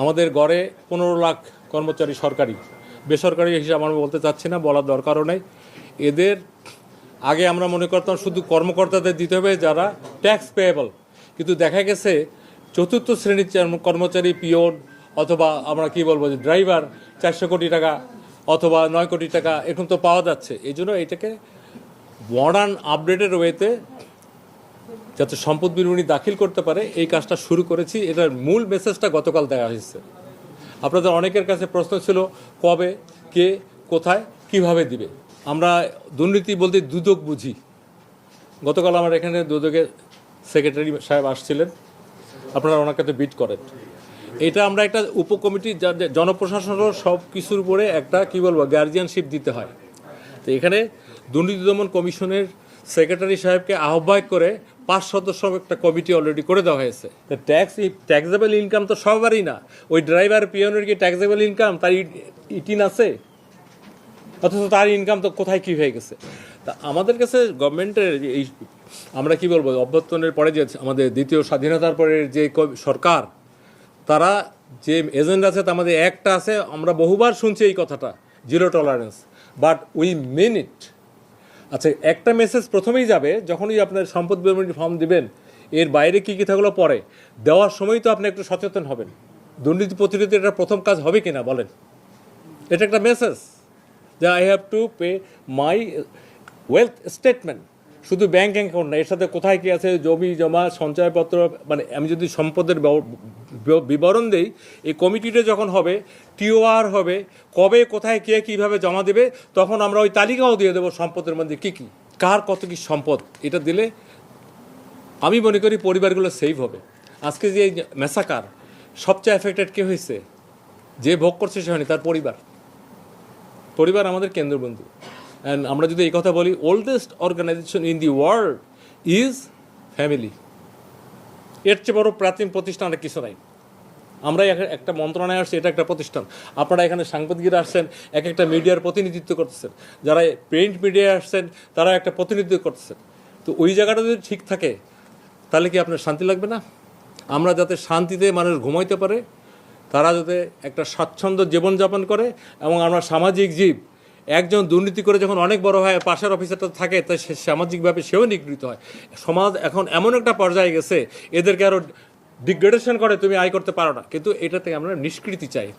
আমাদের গড়ে পনেরো লাখ কর্মচারী সরকারি। বেসরকারি হিসাবে আমরা বলতে চাচ্ছি না, বলার দরকারও নেই। এদের আগে আমরা মনে করতাম শুধু কর্মকর্তাদের দিতে হবে, যারা ট্যাক্স পেয়েবল কিন্তু দেখা গেছে চতুর্থ শ্রেণির চার- কর্মচারী, পিওন অথবা আমরা কি বলব যে ড্রাইভার চারশো কোটি টাকা অথবা নয় কোটি টাকা এখন তো পাওয়া যাচ্ছে। এই জন্য এটাকে মডার্ন আপডেটের ওয়েতে যাতে সম্পদ বিবরণী দাখিল করতে পারে, এই কাজটা শুরু করেছি। এটার মূল মেসেজটা গতকাল দেওয়া হয়েছে। আপনাদের অনেকের কাছে প্রশ্ন ছিল, কবে, কে, কোথায়, কীভাবে দিবে? আমরা দুর্নীতি বলতে দুদক বুঝি। গতকাল আমার এখানে দুদকের সেক্রেটারি সাহেব আসছিলেন। আপনারা ওনাকে তো বিট করেন। এটা আমরা একটা উপকমিটি যাদের জনপ্রশাসনের সব কিছুর উপরে একটা, কি বলব গার্জিয়ানশিপ দিতে হয়। তো এখানে দুর্নীতি দমন কমিশনের সেক্রেটারি সাহেবকে আহ্বায়ক করে পাঁচ সদস্য একটা কমিটি অলরেডি করে দেওয়া হয়েছে। ট্যাক্স ট্যাক্সেবল ইনকাম তো সবারই না। ওই ড্রাইভার পিয়নের কি ট্যাক্সেবল ইনকাম তার ইটিন আছে। অথচ তার ইনকাম তো কোথায় কি হয়ে গেছে? তা আমাদের কাছে গভর্নমেন্টের এই, আমরা কি বলব, অভ্যর্থনের পরে যে আমাদের দ্বিতীয় স্বাধীনতার পরে যে সরকার, তারা যে এজেন্ডা আছে তা আমাদের একটা আছে। আমরা বহুবার শুনছি এই কথাটা zero tolerance but we mean it আচ্ছা একটা মেসেজ প্রথমেই যাবে, যখনই আপনার সম্পদ বিবরণী ফর্ম দিবেন, এর বাইরে কি কি থাকল পরে। দেওয়ার সময় তো আপনি একটু সচেতন হবেন। দুর্নীতি প্রতিরোধে এটা প্রথম কাজ হবে কিনা, বলেন। এটা একটা মেসেজ যে I have to pay my wealth statement শুধু ব্যাংক অ্যাকাউন্ট না, এর সাথে কোথায় কী আছে, জমি, জমা, সঞ্চয়পত্র মানে আমি যদি সম্পদের বিবরণ দেই, এই কমিটিটা যখন হবে টিওআর হবে, কবে, কোথায়, কে কীভাবে জমা দেবে, তখন আমরা ওই তালিকাও দিয়ে দেবো সম্পদের মধ্যে কী কী, কার কত কী সম্পদ, এটা দিলে আমি মনে করি পরিবারগুলো সেভ হবে। আজকে যে এই মেসাকার, সবচেয়ে এফেক্টেড কে হয়েছে যে ভোগ করছে সে হয়নি, তার পরিবার। পরিবার আমাদের কেন্দ্রবন্ধু। অ্যান্ড আমরা যদি এই কথা বলি oldest organisation in the world is family এর চেয়ে বড় প্রাচীন প্রতিষ্ঠান আর কিছু নাই। আমরা একটা মন্ত্রণালয় আসছি এটা একটা প্রতিষ্ঠান। আপনারা এখানে সাংবাদিকরা আসছেন এক একটা মিডিয়ার প্রতিনিধিত্ব করতেছেন। যারা প্রিন্ট মিডিয়ায় আসছেন তারা একটা প্রতিনিধিত্ব করতেছেন। তো ওই জায়গাটা যদি ঠিক থাকে, তাহলে কি আপনার শান্তি লাগবে না? আমরা যাতে শান্তিতে মানুষ ঘুমাইতে পারে, তারা যাতে একটা স্বাচ্ছন্দ্য জীবনযাপন করে, এবং আমরা সামাজিক জীব, একজন দুর্নীতি করে যখন অনেক বড় হয়, পাশের অফিসারটা থাকে, তাই সামাজিকভাবে সেও নিগৃহীত হয়। সমাজ এখন এমন একটা পর্যায়ে গেছে, এদেরকে আরও ডিগ্রেডেশন করে তুমি আয় করতে পারো না। কিন্তু এটা থেকে আমরা নিষ্কৃতি চাই।